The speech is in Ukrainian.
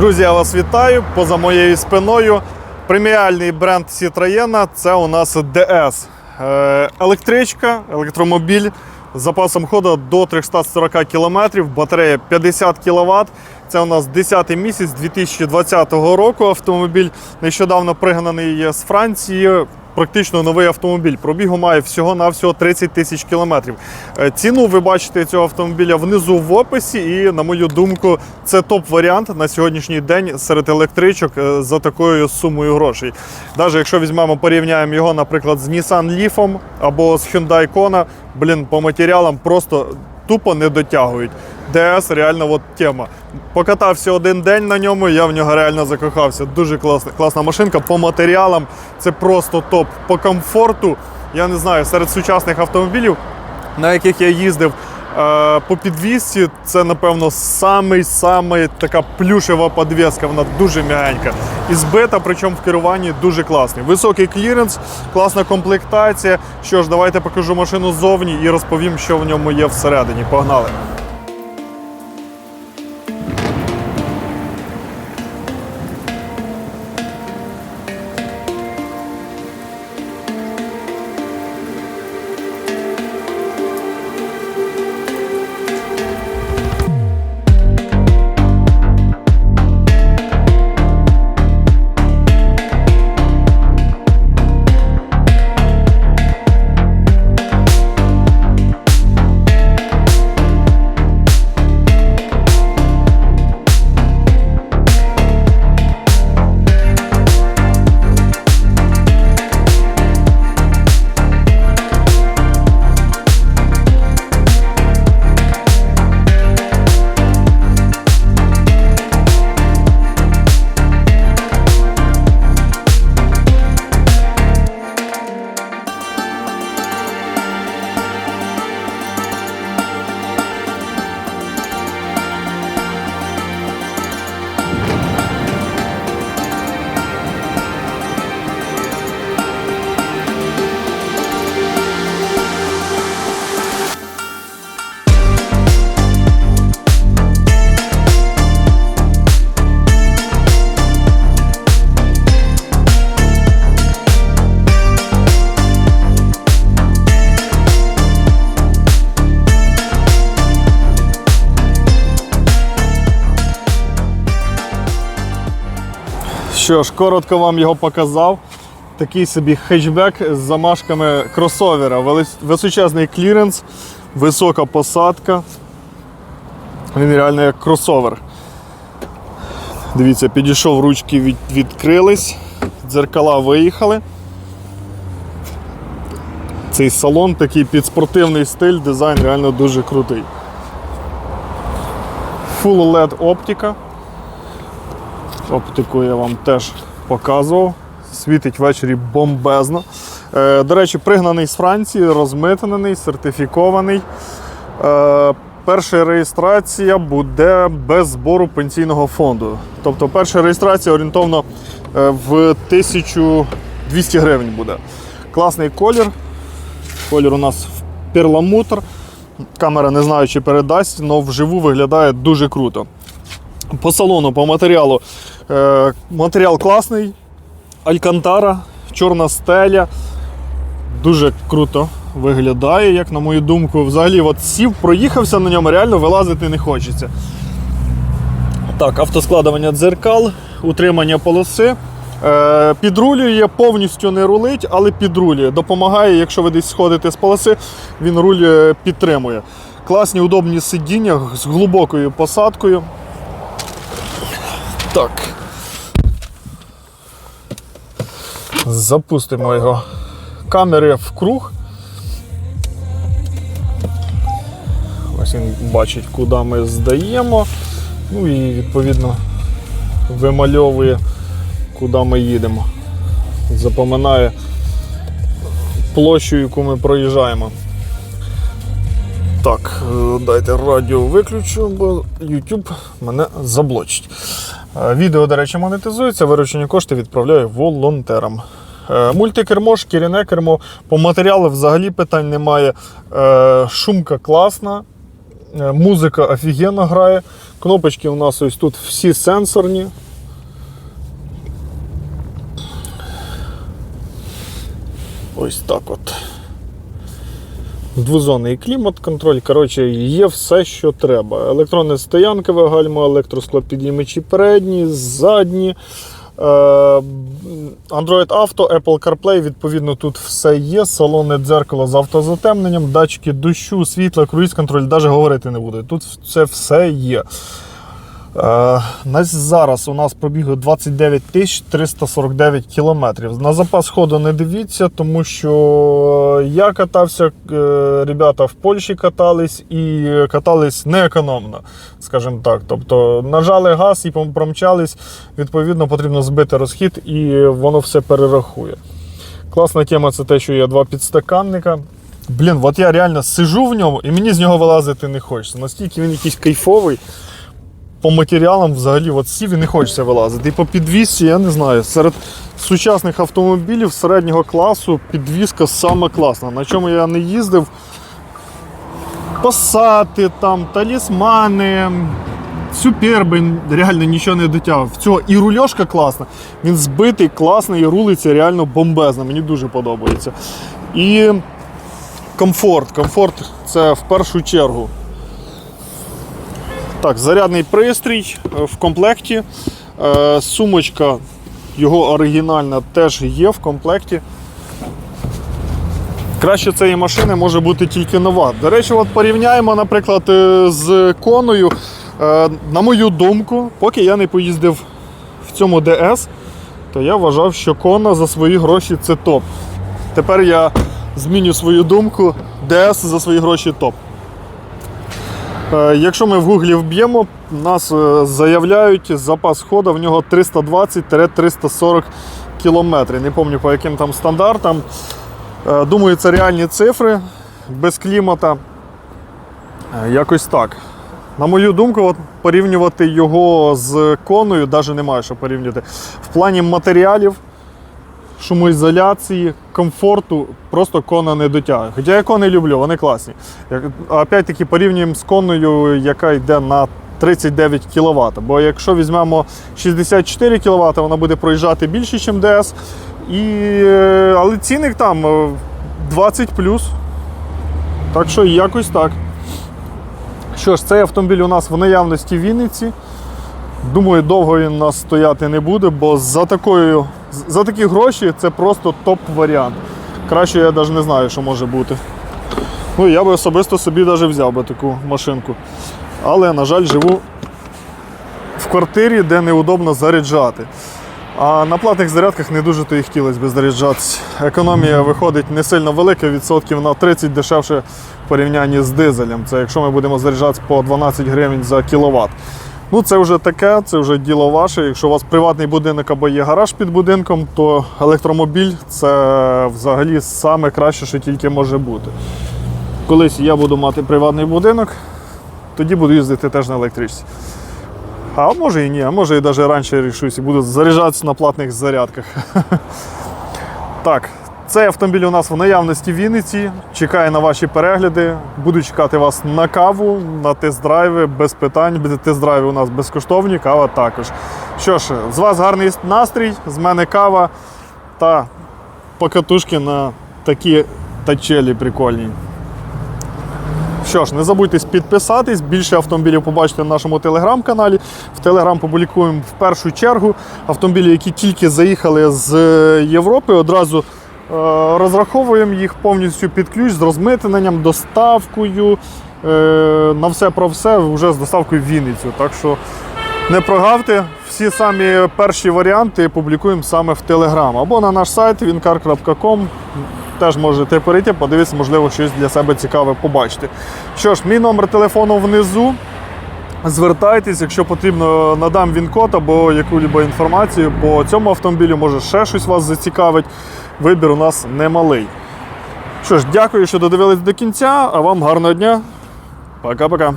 Друзі, я вас вітаю. Поза моєю спиною преміальний бренд Citroën – це у нас DS. Е, Електричка, електромобіль з запасом ходу до 340 км, батарея 50 кВт. Це у нас 10 місяць 2020 року. Автомобіль нещодавно пригнаний з Франції. Практично новий автомобіль. Пробігу має всього-навсього 30 тисяч кілометрів. Е, Ціну ви бачите цього автомобіля внизу в описі, і, на мою думку, це топ-варіант на сьогоднішній день серед електричок е, за такою сумою грошей. Навіть якщо візьмемо, порівняємо його, наприклад, з Nissan Leaf або з Hyundai Kona, блін, по матеріалам просто тупо не дотягують. ДС реально от тема. Покатався один день на ньому, я в нього реально закохався. Дуже класна, класна машинка. По матеріалам це просто топ. По комфорту, я не знаю, серед сучасних автомобілів, на яких я їздив. е, По підвісці це, напевно, самий-самий така плюшева підвіска, вона дуже м'ягенька. І збита, причому в керуванні дуже класний. Високий кліренс, класна комплектація. Що ж, давайте покажу машину ззовні і розповім, що в ньому є всередині. Погнали! Що ж, коротко вам його показав. Такий собі хетчбек з замашками кросовера. Височезний кліренс, висока посадка. Він реально як кросовер. Дивіться, підійшов, ручки від, відкрились, дзеркала виїхали. Цей салон такий під спортивний стиль, дизайн реально дуже крутий. Full LED оптика. Оптику я вам теж показував. Світить ввечері бомбезно. Е, до речі, пригнаний з Франції, розмитнений, сертифікований. Е, перша реєстрація буде без збору пенсійного фонду. Тобто перша реєстрація орієнтовно е, в 1200 гривень буде. Класний колір. Колір у нас перламутр. Камера не знаю, чи передасть, але вживу виглядає дуже круто. По салону, по матеріалу. Е, матеріал класний. Алькантара, чорна стеля. Дуже круто виглядає, як на мою думку. Взагалі, от сів, проїхався на ньому, реально вилазити не хочеться. Так, автоскладування дзеркал, утримання полоси. Е, підрулює, повністю не рулить, але підрулює. Допомагає, якщо ви десь сходите з полоси, він руль е, підтримує. Класні удобні сидіння з глибокою посадкою. Так. Запустимо його камери в круг. Ось він бачить, куди ми здаємо. Ну і відповідно вимальовує, куди ми їдемо. Запоминає площу, яку ми проїжджаємо. Так, е, дайте радіо виключу, бо YouTube мене заблочить. Е, Відео, до речі, монетизується, виручені кошти відправляю волонтерам. Е, Мультикермо, шкіряне кермо. По матеріалу взагалі питань немає. Е, Шумка класна. Музика офігенно грає. Кнопочки у нас ось тут всі сенсорні. Ось так от. Двозонний клімат-контроль. Коротше, є все, що треба. Електронне стоянкове гальмо, електросклопідіймачі передні, задні. Е, Android Auto, Apple CarPlay, відповідно, тут все є. Салонне дзеркало з автозатемненням, датчики дощу, світла, круїз-контроль, навіть говорити не буду. Тут це все є. Е, зараз у нас пробігло 29 тисяч 349 кілометрів. На запас ходу не дивіться, тому що я катався, е, ребята в Польщі катались і катались неекономно, скажімо так. Тобто нажали газ і промчались, відповідно, потрібно збити розхід і воно все перерахує. Класна тема це те, що є два підстаканника. Блін, от я реально сижу в ньому і мені з нього вилазити не хочеться. Настільки він якийсь кайфовий по матеріалам взагалі от сів і не хочеться вилазити. І по підвісці, я не знаю, серед сучасних автомобілів середнього класу підвіска саме класна. На чому я не їздив. Пасати, там, талісмани, суперби, реально нічого не дотягав. Цього і рульошка класна, він збитий, класний, і рулиться реально бомбезно. Мені дуже подобається. І комфорт. Комфорт це в першу чергу. Так, зарядний пристрій е, в комплекті. Е, Сумочка його оригінальна теж є в комплекті. Краще цієї машини може бути тільки нова. До речі, от порівняємо, наприклад, е, з коною. На мою думку, поки я не поїздив в цьому DS, то я вважав, що кона за свої гроші це топ. Тепер я зміню свою думку. DS за свої гроші топ. Е, Якщо ми в гуглі вб'ємо, нас е, заявляють запас ходу в нього 320-340 км. Не пам'ятаю по яким там стандартам. Е, Думаю, це реальні цифри без клімата. Якось так. На мою думку, от порівнювати його з коною навіть немає що порівнювати. В плані матеріалів, шумоізоляції, комфорту просто кона не дотягує. Хоча я кони люблю, вони класні. Опять-таки порівнюємо з коною, яка йде на 39 кВт. Бо якщо візьмемо 64 кВт, вона буде проїжджати більше, ніж DS. І, е, але цінник там е, 20 Так що якось так. Що ж, цей автомобіль у нас в наявності в Вінниці. Думаю, довго він у нас стояти не буде, бо за, такою, за такі гроші це просто топ-варіант. Краще я навіть не знаю, що може бути. Ну, я би особисто собі навіть взяв би таку машинку. Але, на жаль, живу в квартирі, де неудобно заряджати. А на платних зарядках не дуже то і хотілося б заряджатися. Економія виходить не сильно велика, відсотків на 30 дешевше в порівнянні з дизелем. Це якщо ми будемо заряджатися по 12 гривень за кіловат. Ну, це вже таке, це вже діло ваше. Якщо у вас приватний будинок або є гараж під будинком, то електромобіль це взагалі саме краще, що тільки може бути. Колись я буду мати приватний будинок, тоді буду їздити теж на електричці. А може і ні, а може і навіть раніше рішусь і буду заряджатися на платних зарядках. Так, цей автомобіль у нас в наявності в Вінниці. Чекає на ваші перегляди. Буду чекати вас на каву, на тест-драйви без питань. Тест-драйви у нас безкоштовні, кава також. Що ж, з вас гарний настрій, з мене кава та покатушки на такі тачелі прикольні. Що ж, не забудьте підписатись. Більше автомобілів побачите в нашому телеграм-каналі. В телеграм публікуємо в першу чергу автомобілі, які тільки заїхали з Європи. Одразу розраховуємо їх повністю під ключ з розмитненням, доставкою. Е, на все про все вже з доставкою в Вінницю. Так що не прогавте, всі самі перші варіанти публікуємо саме в Телеграм або на наш сайт wincar.com. Теж можете перейти, подивитися, можливо, щось для себе цікаве побачити. Що ж, мій номер телефону внизу. Звертайтесь, якщо потрібно, надам він код або яку-либо інформацію по цьому автомобілю, може ще щось вас зацікавить. Вибір у нас немалий. Що ж, дякую, що додивились до кінця, а вам гарного дня. Пока-пока.